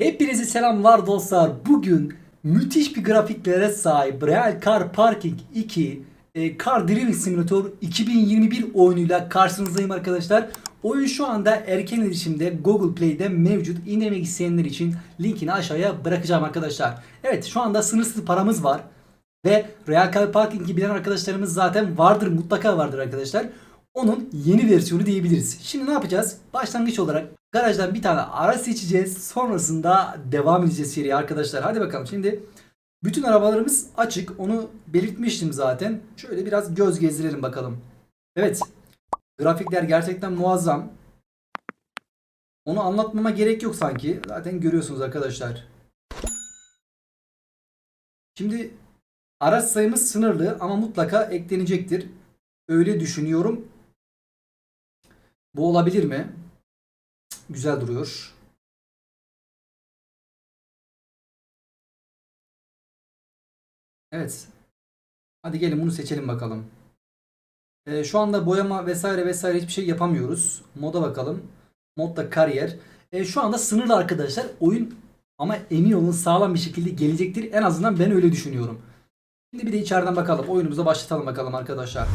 Hepinize selamlar dostlar. Bugün müthiş bir grafiklere sahip Real Car Parking 2 e, Car Driving Simulator 2021 oyunuyla karşınızdayım arkadaşlar. Oyun şu anda erken erişimde Google Play'de mevcut. İndirmek isteyenler için linkini aşağıya bırakacağım arkadaşlar. Evet şu anda sınırsız paramız var. Ve Real Car Parking'i bilen arkadaşlarımız zaten vardır mutlaka vardır arkadaşlar. Onun yeni versiyonu diyebiliriz. Şimdi ne yapacağız? Başlangıç olarak garajdan bir tane araç seçeceğiz. Sonrasında devam edeceğiz seriye arkadaşlar. Hadi bakalım şimdi bütün arabalarımız açık. Onu belirtmiştim zaten. Şöyle biraz göz gezdirelim bakalım. Evet. Grafikler gerçekten muazzam. Onu anlatmama gerek yok sanki. Zaten görüyorsunuz arkadaşlar. Şimdi araç sayımız sınırlı ama mutlaka eklenecektir. Öyle düşünüyorum. Bu olabilir mi? Güzel duruyor. Evet. Hadi gelin bunu seçelim bakalım. Ee, şu anda boyama vesaire vesaire hiçbir şey yapamıyoruz. Moda bakalım. Modda kariyer. Ee, şu anda sınırlı arkadaşlar. Oyun ama emin olun sağlam bir şekilde gelecektir. En azından ben öyle düşünüyorum. Şimdi bir de içeriden bakalım. Oyunumuza başlatalım bakalım arkadaşlar.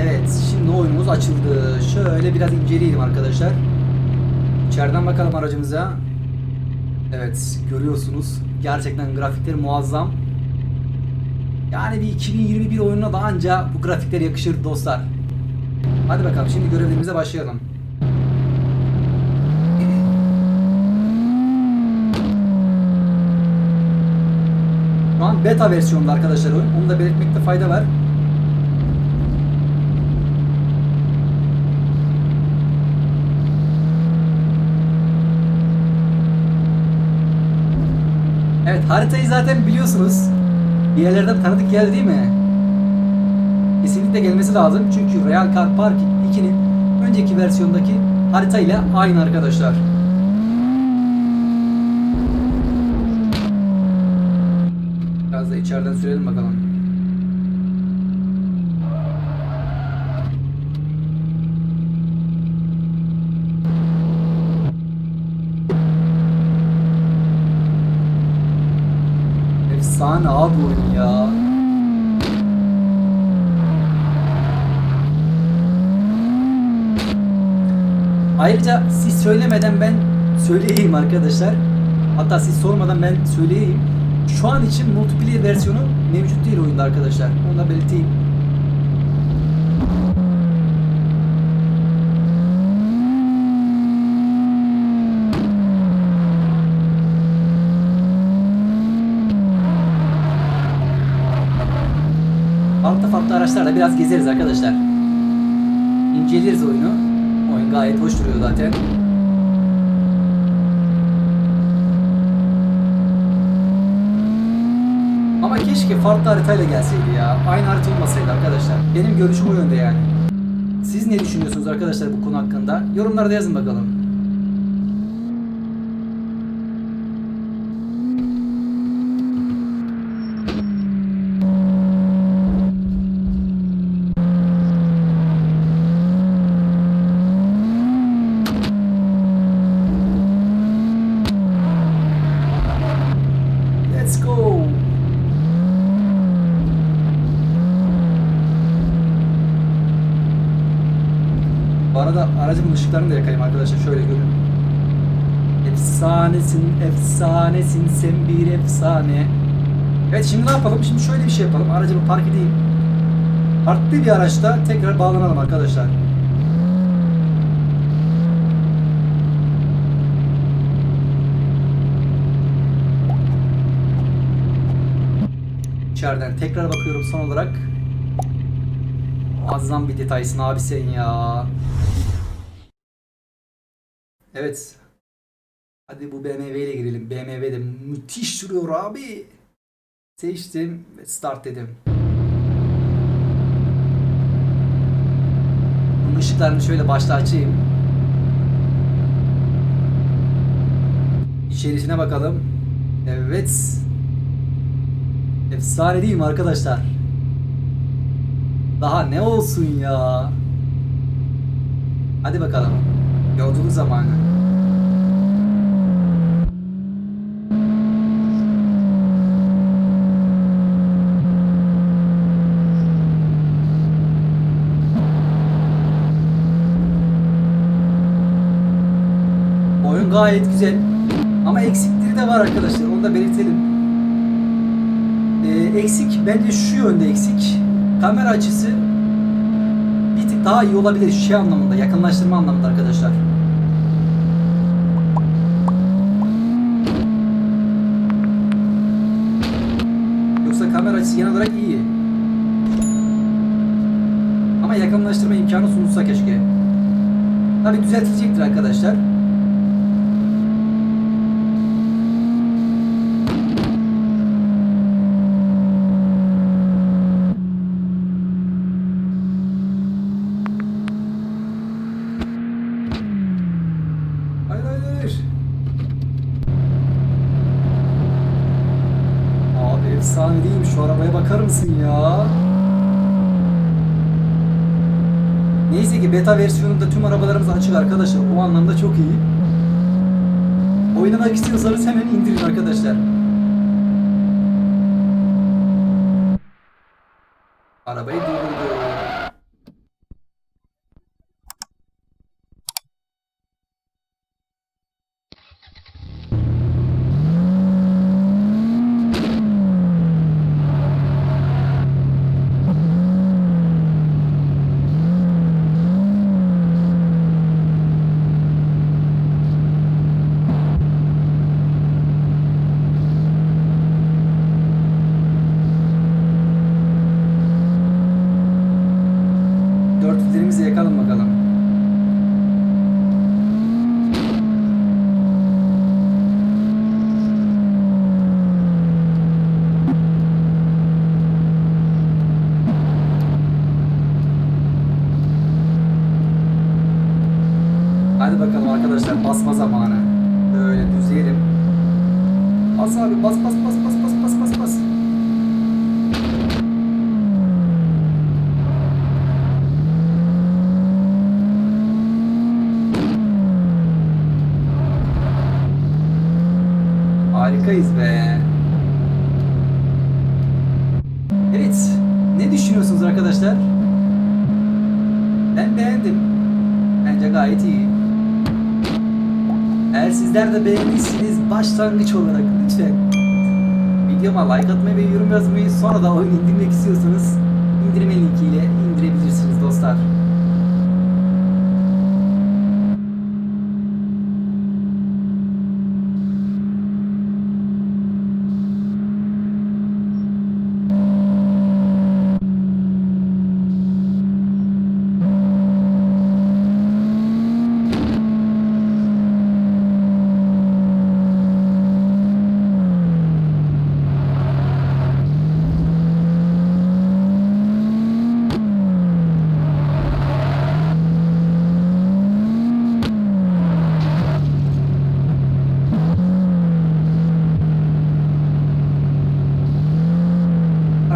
Evet, açıldı. Şöyle biraz inceleyelim arkadaşlar. İçeriden bakalım aracımıza. Evet, görüyorsunuz. Gerçekten grafikleri muazzam. Yani bir 2021 oyununa da anca bu grafikler yakışır dostlar. Hadi bakalım şimdi görevlerimize başlayalım. Şu an beta versiyonunda arkadaşlar oyun. Onu da belirtmekte fayda var. Evet haritayı zaten biliyorsunuz. Bir yerlerden tanıdık geldi değil mi? Kesinlikle gelmesi lazım. Çünkü Real Car Parking 2'nin önceki versiyondaki haritayla aynı arkadaşlar. Biraz da içeriden sürelim bakalım. Efsane abi oyun ya. Ayrıca siz söylemeden ben söyleyeyim arkadaşlar. Hatta siz sormadan ben söyleyeyim. Şu an için multiplayer versiyonu mevcut değil oyunda arkadaşlar. Onu da belirteyim. Farklı farklı araçlarla biraz gezeriz arkadaşlar. İnceleriz oyunu. Oyun gayet hoş duruyor zaten. Ama keşke farklı haritayla gelseydi ya. Aynı harita olmasaydı arkadaşlar. Benim görüşüm o yönde yani. Siz ne düşünüyorsunuz arkadaşlar bu konu hakkında? Yorumlarda yazın bakalım. Arada aracımın ışıklarını da yakayım arkadaşlar şöyle görün. Efsanesin, efsanesin, sen bir efsane. Evet şimdi ne yapalım? Şimdi şöyle bir şey yapalım. Aracımı park edeyim. Farklı bir araçta tekrar bağlanalım arkadaşlar. İçeriden tekrar bakıyorum son olarak. Muazzam bir detaysın abi sen ya. Evet. Hadi bu BMW ile girelim. BMW de müthiş duruyor abi. Seçtim ve start dedim. Bunun ışıklarını şöyle başta açayım. İçerisine bakalım. Evet. Efsane değil mi arkadaşlar? Daha ne olsun ya? Hadi bakalım. Yolculuk zamanı. Oyun gayet güzel. Ama eksikleri de var arkadaşlar. Onu da belirtelim. Ee, eksik bence şu yönde eksik. Kamera açısı daha iyi olabilir şey anlamında, yakınlaştırma anlamında arkadaşlar. Yoksa kamera açısı genel olarak iyi. Ama yakınlaştırma imkanı sunulsa keşke. Tabi düzeltilecektir arkadaşlar. Efsane değil mi? Şu arabaya bakar mısın ya? Neyse ki beta versiyonunda tüm arabalarımız açık arkadaşlar. O anlamda çok iyi. Oynamak istiyorsanız hemen indirin arkadaşlar. Arabayı durdurdu. pasar, vas, vas, vas, vas. Sizler de beğendiyseniz başlangıç olarak lütfen videoma like atmayı ve yorum yazmayı sonra da oyun indirmek istiyorsanız indirme linkiyle indirebilirsiniz dostlar.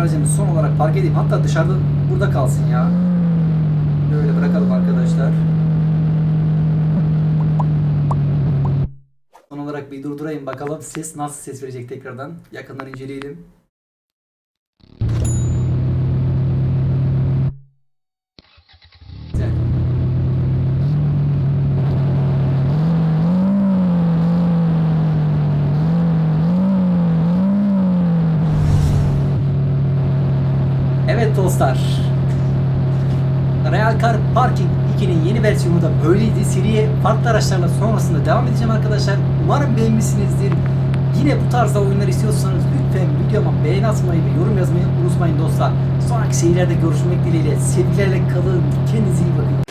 Aracımızı son olarak park edeyim. Hatta dışarıda burada kalsın ya. Böyle bırakalım arkadaşlar. Son olarak bir durdurayım bakalım ses nasıl ses verecek tekrardan. Yakından inceleyelim. Dostlar. Real Car Parking 2'nin yeni versiyonu da böyleydi. Seriye farklı araçlarla sonrasında devam edeceğim arkadaşlar. Umarım beğenmişsinizdir. Yine bu tarzda oyunlar istiyorsanız lütfen videoma beğeni atmayı ve yorum yazmayı unutmayın dostlar. Sonraki serilerde görüşmek dileğiyle. Sevgilerle kalın. Kendinize iyi bakın.